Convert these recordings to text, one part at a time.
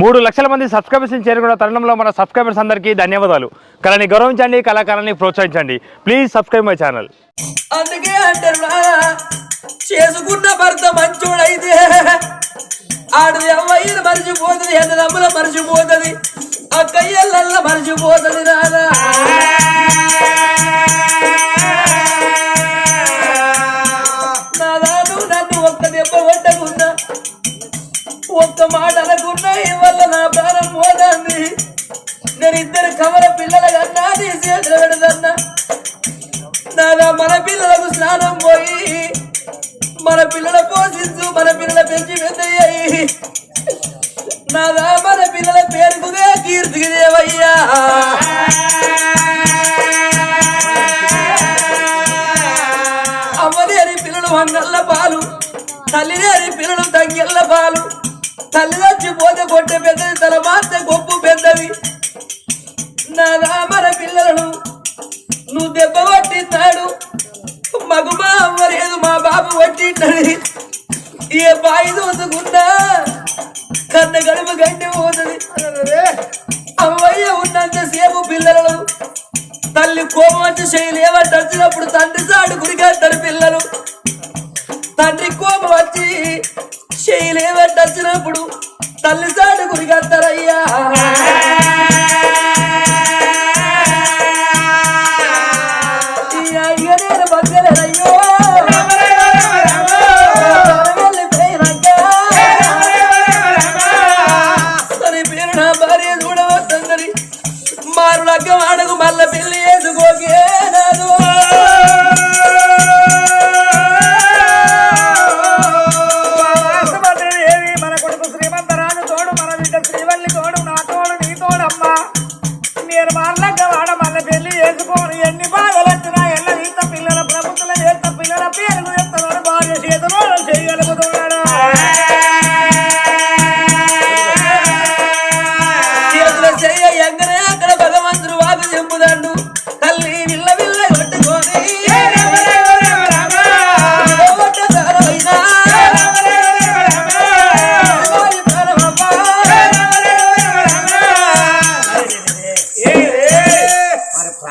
మూడు లక్షల మంది సబ్స్క్రైబర్స్ని చేరుకున్న తరుణంలో మన సబ్స్క్రైబర్స్ అందరికీ ధన్యవాదాలు. కళని గౌరవించండి కళాకారాన్ని ప్రోత్సహించండి. Please subscribe my channel. అందుకే అంటారు చేసుకున్న భర్త మంచోడైతే ఆడది అమ్మాయిని మరిచిపోతుంది అన్నదమ్ముల మర్చిపోతుంది అక్కయ్యల్ల మర్చిపోతుంది రాదా నాదా ఒక్క మాట అనకున్నా ఈ వల్ల నా ప్రాణం పోతుంది. నేను ఇద్దరు కవర పిల్లల కన్నా నీ చేతులు పెడదన్నా నాదా మన పిల్లలకు స్నానం పోయి మన పిల్లల పోషించు మన పిల్లల పెంచి పెద్దయ్యాయి నాదా మన పిల్లల పేరుకుదే కీర్తికి దేవయ్యా అమ్మలేని పిల్లలు వంగళ్ళ పాలు తల్లిలేని పిల్లలు తంగిళ్ళ పాలు. తల్లి చచ్చిపోతే కొట్టే పెద్దది తల మాత్ర గొప్ప పెద్దవి నాదా మన పిల్లలను నువ్వు దెబ్బ కొట్టిస్తాడు. మగు మా అమ్మ లేదు మా బాబు కొట్టింటది. ఏ బాయి దోసుకున్నా కన్న గడుపు గంటి పోతుంది. అమ్మయ్య ఉన్నంత సేపు పిల్లలు తల్లి కోపం వచ్చి చేయలేమంటే వచ్చినప్పుడు తండ్రి సాడు గురికెళ్తారు పిల్లలు. తండ్రి కోపం వచ్చి చేయలేమంటే వచ్చినప్పుడు తల్లి సాడు గురికెళ్తారయ్యా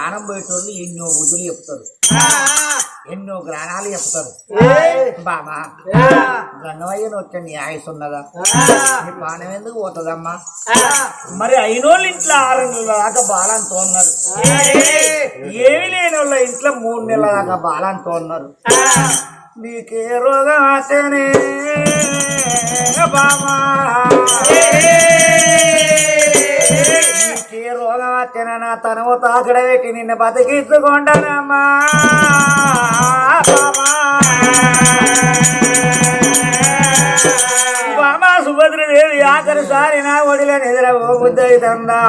ప్రాణం పోయేటోళ్ళు ఎన్నో బుద్ధులు చెప్తారు. ఎన్నో గ్రాణాలు చెప్తారు. బామా గంగవయ్య వచ్చే నీ ఆయుస్ ఉన్నదా? నీ ప్రాణం ఎందుకు పోతుందమ్మా? మరి అయినోళ్ళు ఇంట్లో ఆరు నెలల దాకా బాలంతో ఉన్నారు ఏమి లేని వాళ్ళ ఇంట్లో మూడు నెలల దాకా బాలంతో ఉన్నారు నీకే రోగం వచ్చేనే బామా? నీకే రోగం వచ్చిన నా తనవు తాకడ పెట్టి నిన్ను బతికించుకుంటానమ్మా. బామా బామా సుభద్రదేవి ఆఖరిసారి నా ఒడిలో నిద్రవో బుద్ధయితందా.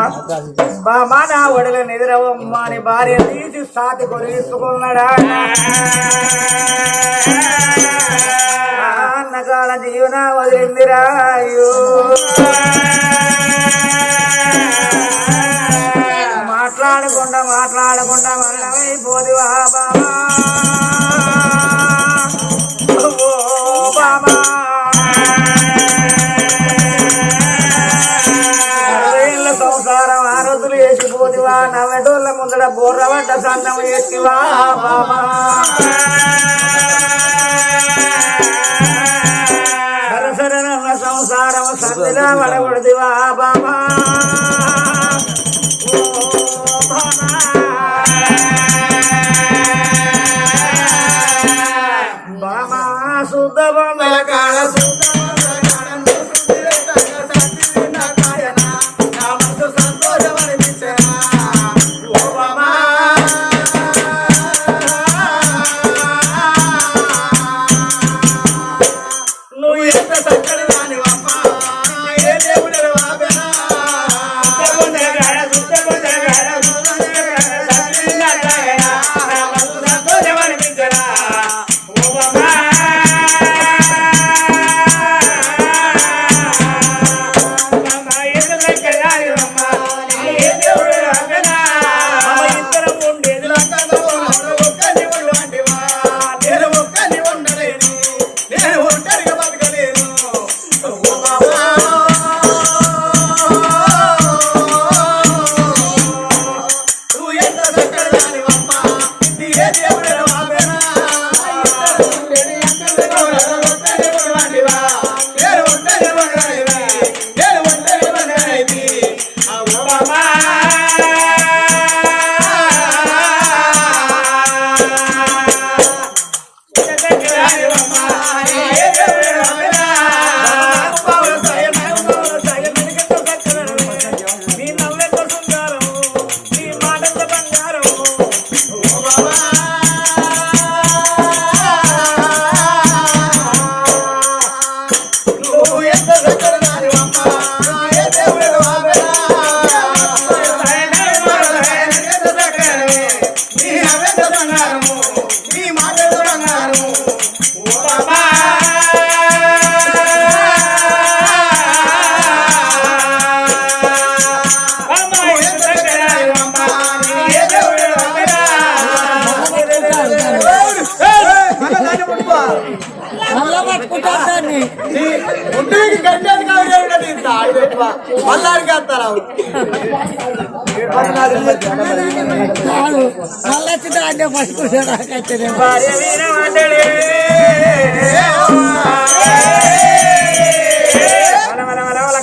బామా నా ఒడిలో నిద్రవమ్మ అని భార్య తీసి సాతి కొరిగించుకున్నాడా అన్నకాల జీవన వదిలిందిరా మాట్లాడకుండా మాట్లాడకుండా మరణమైపోదివా బాబా. ఓ బామా సంసారం ఆరోజులు వేసిపోతివా నవ్వెటోళ్ళ ముందర బోర్రవడ్డ సన్నం వేసివా బాబా. సరసరన సంసారం సందిలా పడకూడదివా బాబా.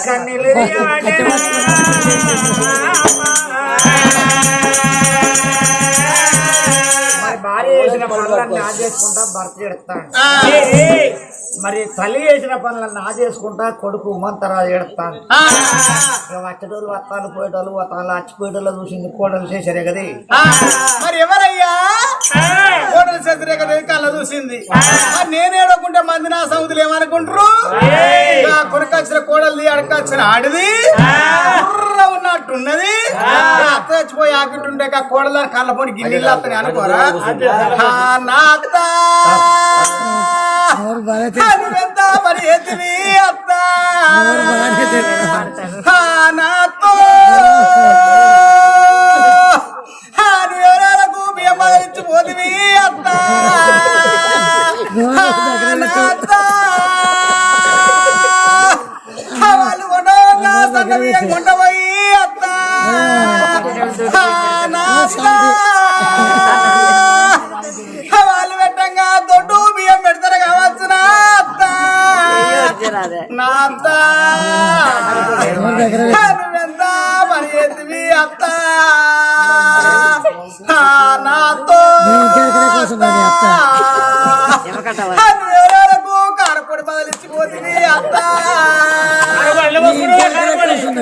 కన్నీళ్ళు భార్య చేసిన పనులన్నీ నా చేసుకుంటా భర్త ఎడతాను మరి తల్లి చేసిన పనులన్నీ నా చేసుకుంటా కొడుకు ఉమంతరా ఎడతాను ఇక వచ్చేటోళ్ళు వత్తాలు పోయేటోళ్ళు వత్తాలు అచ్చిపోయేటోళ్ళు చూసింది కోడలు చేశారే కదే. మరి ఎవరయ్యా? కోటల శత్రురేఖ కళ్ళ చూసింది. నేను ఏడకుంటే మంది నా సముద్రులు ఏమనుకుంటారు? ఆ కొరకొచ్చిన కోడలిది అడకొచ్చిన ఆడిది. ఉన్నట్టున్నది. అత్త చచ్చిపోయి ఆకిట్టుంటే ఆ కోడల కళ్ళ పొడి గిన్నెలు అత్తని అనుకోరా? ఆ, నా అత్త నువ్వెంత మరి ఎత్తివి అత్త? ఆ, నా అత్తో? ఆ, నువ్వెవరెవరకు బియ్యం పగలించి పోతివి అత్త వాళ్ళు కొండవగా సన్న బియ్యం ఆ, నా అత్త. ఆ, నా అత్త నువ్వెంత పని చేతివి అత్త ఆ, నాతో నువ్వెవరెవరకు కారపొడి బదిలించిపోతుంది అత్త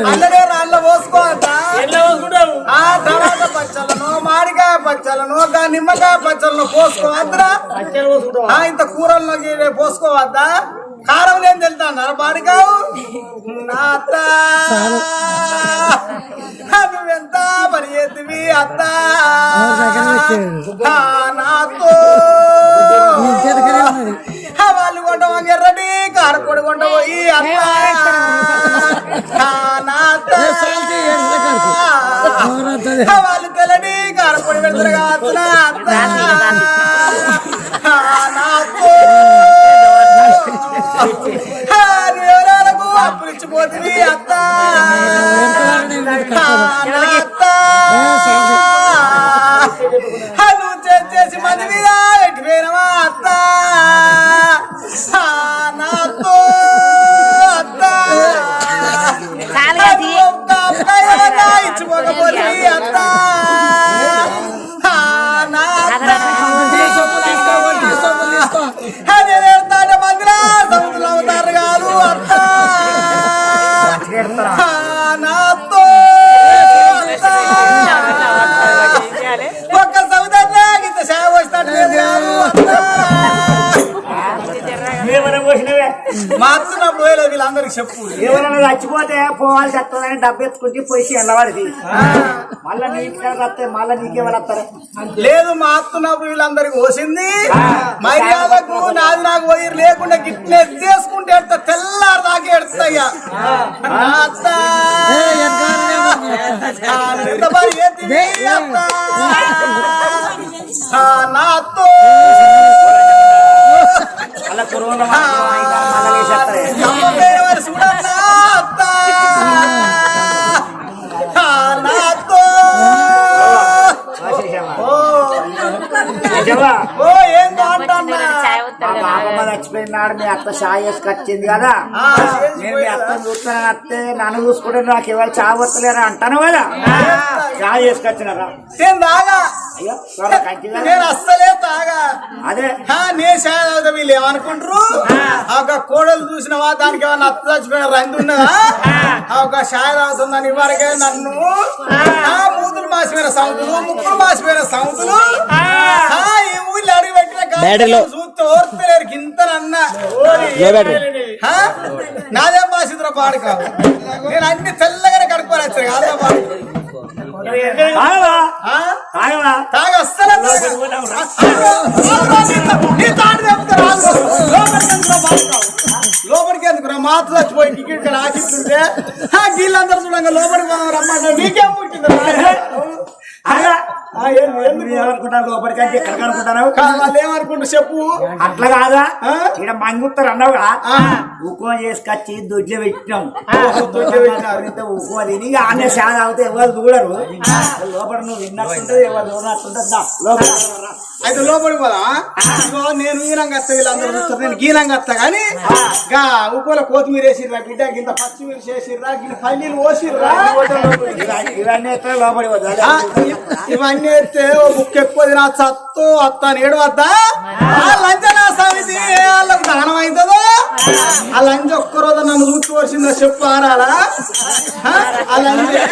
అల్లనే రాళ్ళ పోసుకో అత్త ఆ పచ్చళ్ళను గా నిమ్మకాయ పచ్చళ్ళను పోసుకోవద్దురా. ఆ, ఇంత కూరల్లో గి- పోసుకోవద్దా? కారం లేని తెలుతా ఆ, నువ్వెంత పని చేతివి అత్త నాతో వాళ్ళు కొంట వంగెర్రటి కారపొడి కొంట పోయి అత్త. వాళ్ళు తెల్లటి కారపొడి పెడతారు కావచ్చు నా అత్త ఆ, నాతో ఆ, నువ్వెవరెవరకు అప్పులు ఇచ్చిపోతుంది అత్త! నువ్వు చేసి మంది వీళ్ళందరికి చెప్పు. ఎవరైనా చచ్చిపోతే పోవాల్సి వస్తుందని డబ్బు ఎత్తుకుంటే పోయి వెళ్ళవాడిది మళ్ళా నీకు వస్తే మళ్ళా నీకెవరు వస్తారు? లేదు మా అత్తున్నప్పుడు వీళ్ళందరికి పోసింది. మర్యాదకు నాది నాకు పోయి లేకుండా గిట్లే చేసుకుంటే ఎడతా తెల్లారు దాకా ఎడతాయ్యా నా అత్త. ఆ, ఎంత మరి ఏంటిది అత్త? ఆ, నా అత్తో. అలా కురువుల చచ్చిపోయినాడు మీ అత్త చాయ్ వేసుకొచ్చింది కదా. నేను మీ అత్తను చూస్తాను అత్తే నన్ను చూసుకుంటే నాకు ఎవరు చాయ్ వస్తలేరు అంటాను కదా. చాయ్ వేసుకొచ్చినారా అయ్యో త్వరగా కదా. నేను అస్సలే తాగా. అదే. ఆ, నేను శారద వీళ్ళు ఏమనుకుంటారు? ఆ. ఒక కోడలు చూసినవా దానికి ఏమన్నా అత్త చచ్చిపోయిన రంది ఉన్నదా? ఆ. ఒక షాయ్ అవుతుందని ఇవరకే నన్ను. ఆ. మూతులు మాసిపోయిన సౌతులు ముక్కులు మాసిపోయిన సౌతులు. ఆ, ఈ ఊళ్ళో అడుగు పెట్టిన బ్యాటరీలో. చూస్తే ఓర్తలేరు గింతనన్న ఆ? నాదేం మాసిద్ర పాడు కాదు. నేను అన్ని తెల్లగానే కడుక్కొని వచ్చాను కాదా పాడు లోపలికి ఎందుకు రా మాత చచ్చిపోయి టికెట్ రాసిస్తుంటే వీళ్ళందరూ చూడంగా లోపలికి రమ్మంటే నీకేం పుట్టింది ఏమనుకుంటాను లోపలికంటే ఎక్కడ అనుకుంటాను కాదు వాళ్ళు ఏమనుకుంటారు చెప్పు. అట్లా కాదా? ఇక్కడ మంగుతారు అన్నావు కదా? ఆ. ఉక్కుమ చేసుకొచ్చి దొడ్లో పెట్టినాం. దొడ్లో పెట్టినారు. ఇంత ఉక్కుమ తిని ఆమె సాధ అవుతే ఎవరు చూడరు. లోపల నువ్వు విన్నట్టుంటది ఎవరు చూడనట్టుంటది లోపల. అయితే లోపలికి పోదా? నేను ఈనంగా వస్తా వీళ్ళందరూ చూస్తారు. నేను గీనంగా వస్తా కానీ గా ఉప్పుల కొత్తిమీర వేసిర్రా బిడ్డ గింత పచ్చిమిర్చి వేసిర్రా గింత పల్లీలు పోసిర్రా ఇవన్నీ- లోపలికి ఆ, ఇ- ఇవన్నీ నేర్తే ఓ బుక్ ఎక్కువ తినా చత్తు అత్త నేడు వద్దా? ఆ లంచనా సమితి వాళ్ళకు దానం అవుతుందో ఆ లంచ ఒక్కరోజు నన్ను చూసి వచ్చిందో చెప్పు ఆరాలా ఆ లంచే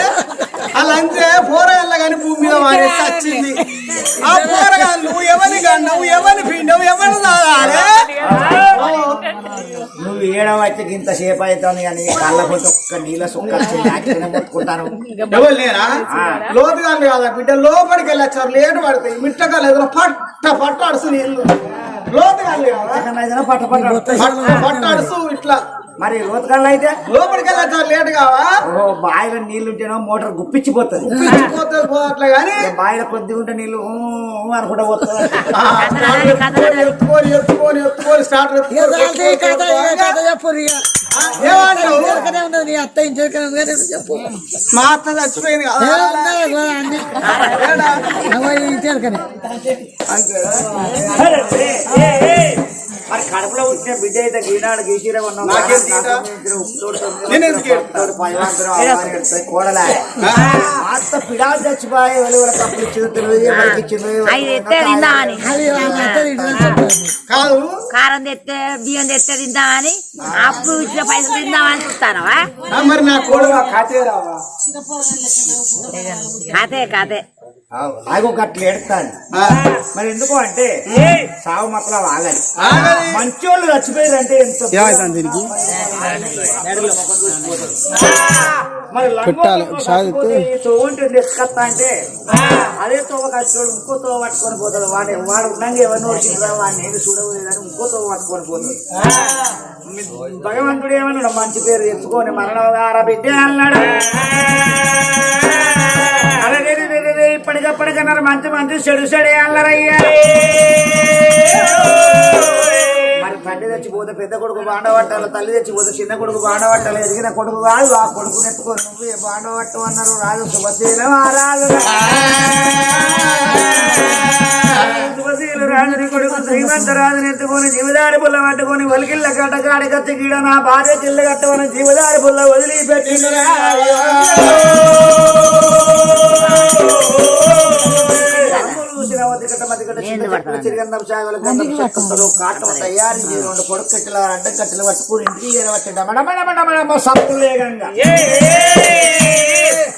లంచే పోరగాళ్ళ కానీ భూమి మీద వాడేసి వచ్చింది. ఆ పోరగాళ్ళు ఎవరిని గండవు ఎవరిని పిండవు? ఎవరిని తాగాలి? నువ్వు ఏడవైతే ఇంత సేపు అవుతుంది కానీ కళ్ళ కొంచెం ఒక్క నీళ్ళ సుక్క ముట్టుకుంటాను ఎవరు లేరా? లోతుగా కాదా బిడ్డ లోపలికి వెళ్ళొచ్చారు లేటు పడతాయి మిట్టగా లేదు పట్ట పట్ట అడుసు నీళ్ళు. లోతుగా కాదా? పట్ట పట్ట పట్ట పట్ట అడుసు ఇట్లా. మరి రోతకల్లా అయితే? లోపలికి వెళ్ళొచ్చారు లేటు కావా? ఓ బావిలో నీళ్ళు ఉంటేనో మోటార్ గుప్పించిపోతుంది పోతే పోవట్లే కానీ ఇక బావిలో కొద్దిగా ఉంటే నీళ్ళు అనుకుంటా పోతుంది. ఎత్తుకొని ఎత్తుకొని ఎత్తుకొని స్టార్ట్ చెప్పు. మా అత్త చచ్చిపోయింది కదా. ఏడా? మరి కడుపులో వచ్చిన బిడ్డ అయితే గీనాడు గీసిరే ఉన్నాం నాకేం తీట? నేను ఎందుకు ఏడుస్తా? కోడలే. అత్త పిడాలు చచ్చిపోయి ఇచ్చిందో కాదు. కారం తెస్తే బియ్యం తెస్తే తిందా అని. అప్పుడు ఇచ్చిన పైసలు తిందామని చూస్తానవా? మరి నా కాతే కాతే ఆగో గట్లు ఎడతాను ఆ, మరి ఎందుకు అంటే సాగు మొక్కలు ఆగాలి. మంచోళ్ళు చచ్చిపోయారంటే ఎంత దీనికి? తోవంటే ఎత్తుకత్తా అంటే అదే తోవ కట్టుకోడు ఇంకో తోవ పట్టుకొని పోతాడు. వాడు వాడు ఉన్నాక ఎవరిని వచ్చిందా వాడిని ఏది చూడబోయేదని ఇంకో తోవ పట్టుకొని పోతాడు. భగవంతుడు ఏమన్నాడు? మంచి పేరు తెచ్చుకొని మరణం బిడ్డ అన్నాడు. రే మంచి మంచి చెడు చెడే అన్నారయ్యా మరి తండ్రి తెచ్చిపోతే పెద్ద కొడుకు బాండవట్టాలి తల్లి తెచ్చిపోతే చిన్న కొడుకు బాండవట్టాలి ఎదిగిన కొడుకు కాదు ఆ కొడుకుని ఎత్తుకొని నువ్వు ఏ బాండవట్టు అన్నారు. రాజు శుభశీలం ఆ రాజు రాజుని కొడుకు శ్రీమంత రాజుని ఎత్తుకొని జీవదారి పుల్ల పట్టుకొని ఒలికిళ్ళ కట్ట కాడి కత్తి గీడ నా భార్య చిల్ల కట్టమని జీవదారి పుల్ల వదిలిపెట్టింది. చిరిగందం సాగలు గంధం చెక్కలు కాటం తయారు చేసి రెండు పొడుగు కట్టెలు అడ్డం కట్టెలు పట్టుకుని ఇంటికి చేరవచ్చు డమడమడమడమడమ సత్తు వేగంగా.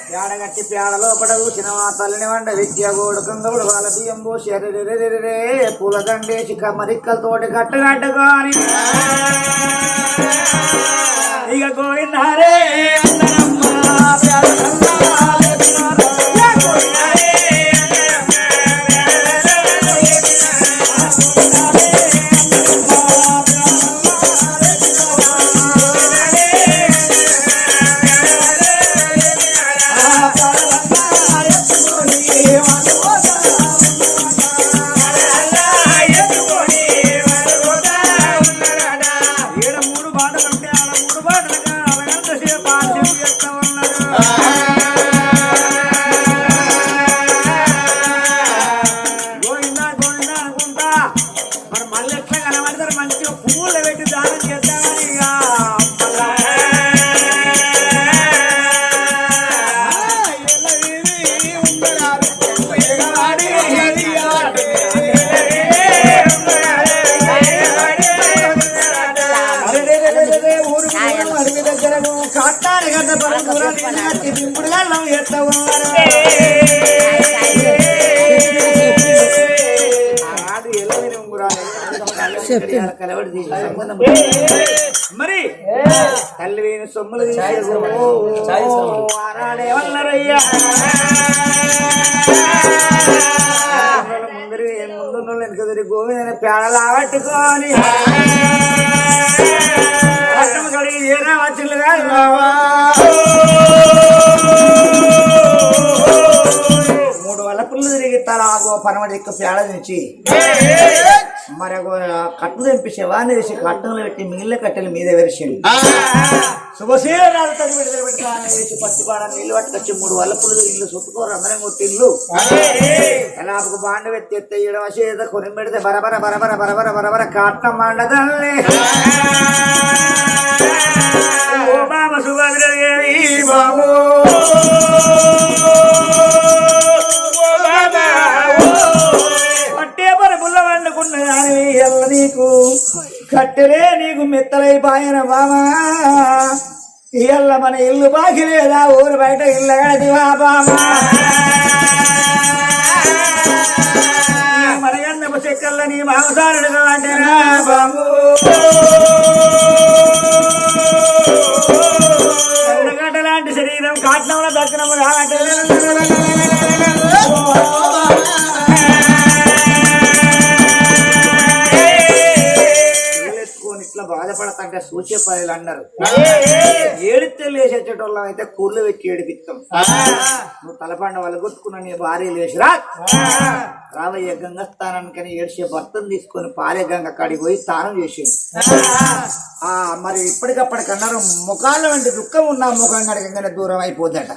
పేడగట్టి పేడ లోపల చూసిన మా తల్లిని వండ విద్య గోడుకందవుడు వాళ్ళ బియ్యం పోసి అరెరెరెరెరెరే పూల దండేసి కమ్మరిక్కలతోటి కట్టగట్టుకొని ఇక గోవిందారే అందరమ్మ సంబంధం. మరి? తల్లి వేణి సొమ్ములు ఆనాడేమన్నారయ్యా ముందరి ముందు వెనుక గోవిందని పేడలు ఆవట్టుకొని అర్థం కడిగి ఏరా వచ్చింది కాదు రావా. మూడు వల్ల పుల్లు తిరిగి తల పనమడి ఎక్కువ పేడ నుంచి. మరి కట్టు తెంపి వాణి వేసి కట్టంలో పెట్టి మిగిలిన కట్టెల మీద వెరిసిండు శుభశీరాలు వేసి పత్తి పాడ నీళ్ళు పట్టుకొచ్చి మూడు వల్లపులు ఇల్లు చుట్టుకోరు అందరం కొట్టిల్లు. ఒక బాండ వెత్తి ఎత్తే ఇడవ చేత కొని పెడితే బరబర బరబర బరబర బరబర కాటం మండదల్లే. ఓ బామ సుభద్రదేవి బాబు. కట్టెలే నీకు మెత్తలై పాయన బామా ఇయ్యల్ల మన ఇల్లు బాకి లేదా? ఊరు బయట ఇల్లు గడివా బామా మనగన్నపు చెక్కల్ల నీ మాంసారుడుగా అంటేనా బాబు. కన్నగడ్డ లాంటి శరీరం కాట్నంలో దక్కనము కావాలంటే బాధపడతంటే సూచే పనులు అన్నారు. ఏడితే లేచేటోళ్ళం అయితే కూర్లు పెట్టి ఏడిపిస్తాం. నువ్వు తలపండ వాళ్ళు కొట్టుకున్న నీ భార్య లేచిరా. రావయ్య గంగ స్థానానికని ఏడ్చే భర్తను తీసుకొని పారే గంగ కాడికి పోయి స్నానం చేసిండు. ఆ మరి ఇప్పటికప్పటికన్నారు ముఖాల వంటి దుఃఖం ఉన్న ముఖం కడగంగానే దూరం అయిపోద్దట.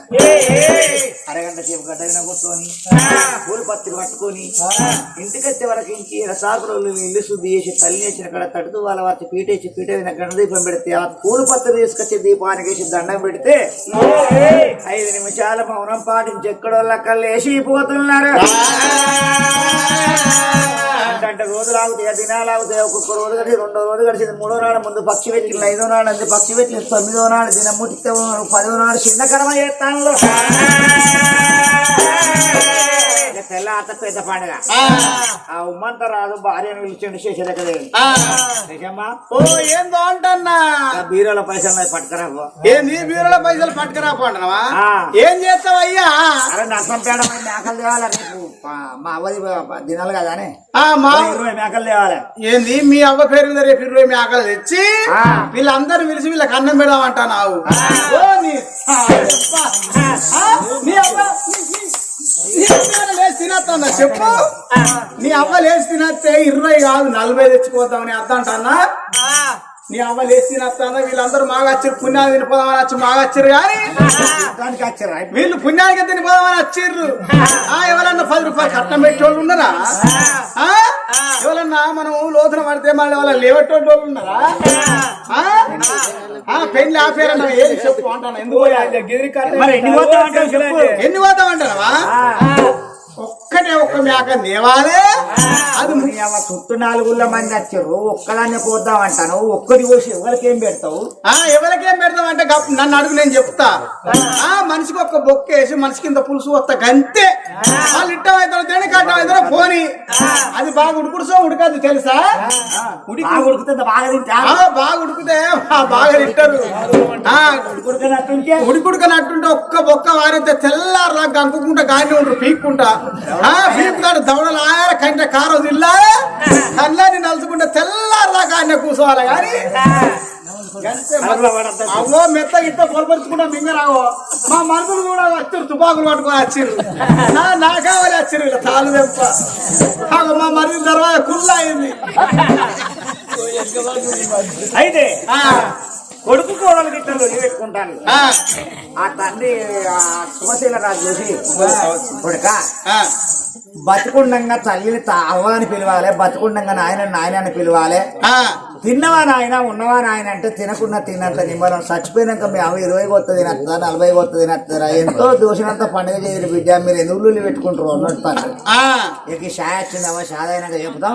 అరగంట సేపు గడ్డ మీద కూర్చొని పూలు పత్తులు పట్టుకొని ఇంటికి వచ్చే వరకు ఇంకి రసాకులు ఇల్లు శుద్ధి చేసి తల్లి వేసిన కాడ తడుతూ వాళ్ళ వారి పీటేసి పీట మీద గంట దీపం పెడితే ఆ పూలు పత్తులు తీసుకొచ్చి దీపానికి వేసి దండం పెడితే ఐదు నిమిషాల మౌనం పాటించి ఎక్కడో లెక్కలు వేసిపోతున్నారు. de దినాలు ఆగుతాయి ఒక్కొక్క రోజు గడిచి రెండో రోజు గడిచింది మూడో నాడు ముందు పక్షి పెట్టింది ఐదో నాడు అంది పక్షి పెట్టింది తొమ్మిదో నాడు దినం ముట్టితే పదో నాడు చిన్న కర్మ చేస్తాను తెల్ల అత్త పెద్ద పండుగ. ఆ. ఉమ్మంత రాదు భార్యను పిలిచిండు నిజమ్మా ఓ ఏందో అంటన్నా? బీరోల పైసలు పట్టుకురా పో. ఏ నీ బీరులో పైసలు పట్టుకురా పంటనవా ఆ. ఏం చేస్తావయ్యా అరే నష్టం పేడ మేకలు తేవాలి రేపు మా బ- దినాలు మా ఇరవై మేకలు తేవాలి. ఏంది? మీ అవ్వ పేరు మీద రేపు ఇరవై మీ ఆకలి తెచ్చి. వీళ్ళందరూ పిలిచి వీళ్ళకి అన్నం పెడదామంటావు ఓ నీ ఆ, అబ్బా. ఆ, నీ అవ్వ నీ- నీ- నీ అవ్వ లేచి తినేస్తుందా చెప్పు. నీ అవ్వ లేచి తినేస్తే ఇరవై కాదు నలభై తెచ్చుకోద్దామని అర్థం అంటన్నా. నీ అవ్వ లేచి తినేస్తుందా వీళ్ళందరూ మాగా వచ్చారు పుణ్యాన్ని తినిపోదామని వచ్చి మాగా వచ్చారు కానీ దానికి వచ్చారా వీళ్ళు పుణ్యానికి తినిపోదామని వచ్చిర్రు ఆ ఎవరన్నా పది రూపాయలు కట్నం పెట్టేవాళ్ళు ఉన్నారా? ఆ? ఎవరన్నా మనం లోతున పడితే మళ్ళీ వాళ్ళ లేవట్టోళ్ళు వాళ్ళు ఉన్నారా? ఆ? ఆ, పెళ్ళి ఆపేరన్నా ఏది చెప్పు అంటాను. ఎందుకు మరి ఎన్ని పోతావు అంటావు చెప్పు. ఎన్ని పోతాం అంటారా ఒక్కటే ఒక్క మేక నేవాలే. చుట్టూ నాలుగుళ్ళ మంది వచ్చారు. ఒక్కదాన్నే పోద్దాం అంటాను. ఒక్కటి కోసి ఎవరికి ఏం పెడతావు? ఆ ఎవరికేం పెడతాం అంటే నన్ను అడుగు నేను చెప్తా. ఆ. మనిషికి ఒక్క బొక్క వేసి మనిషి కింద పులుసు వస్తా గంతే. వాళ్ళు ఇట్టం అవుతారో తిని కట్టం అవుతారో పోని. అది బాగా ఉడుకుడుసో ఉడకదు తెలుసా? బాగా ఉడుకుతుంది బాగా తింటా ఆ, బాగా ఉడికితే బాగా తింటారు. ఉడికుడుకనట్టుంటే ఒక్క బొక్క వారితే తెల్లారా గంకుకుంటా గాని ఉండరు పీక్కుంటా. పీకుతాడు దవడలు ఆయాల కంటే కారం తిల్లారా. కళ్ళని నలుచుకుంటే తెల్లారా గాని కూర్చోవాలి. కానీ. అవ్వో మెత్త గిత్త పొలపరుచుకుంటా మింగరావో మా మనుషులు కూడా వచ్చారు తుపాకులు పట్టుకొని వచ్చిర్రు నా నా కావాలి వచ్చిర్రు ఇలా తెప్ప ఆగో మా మరుగు తర్వాత కుళ్ళ అయింది అయితే కొడుకు కోడలు గిట్ట లొల్లి పెట్టుకుంటాను. ఆ, తండ్రి ఆ సుమశీల రాజు చూసి కొడుక. బతుకుండంగా తల్లిని తా- అవ్వ అని పిలవాలి బతుకుండంగా నాయన నాయన అని పిలవాలి. తిన్నవా నాయన ఉన్నవా నాయన అంటే తినకుండా తిన్నంత నిమ్మలం చచ్చిపోయినాక మీ అమ్మ ఇరవై కొత్త తినత్తారా నలభై కొత్త తినత్తారా ఎంతో దోషినంత పండుగ చేయరు బిడ్డ. మీరు ఎందుకు పెట్టుకుంటారు అన్నట్టు. ఇక షాయ్ వచ్చిందమ్మా షాదైనాక చెప్తాం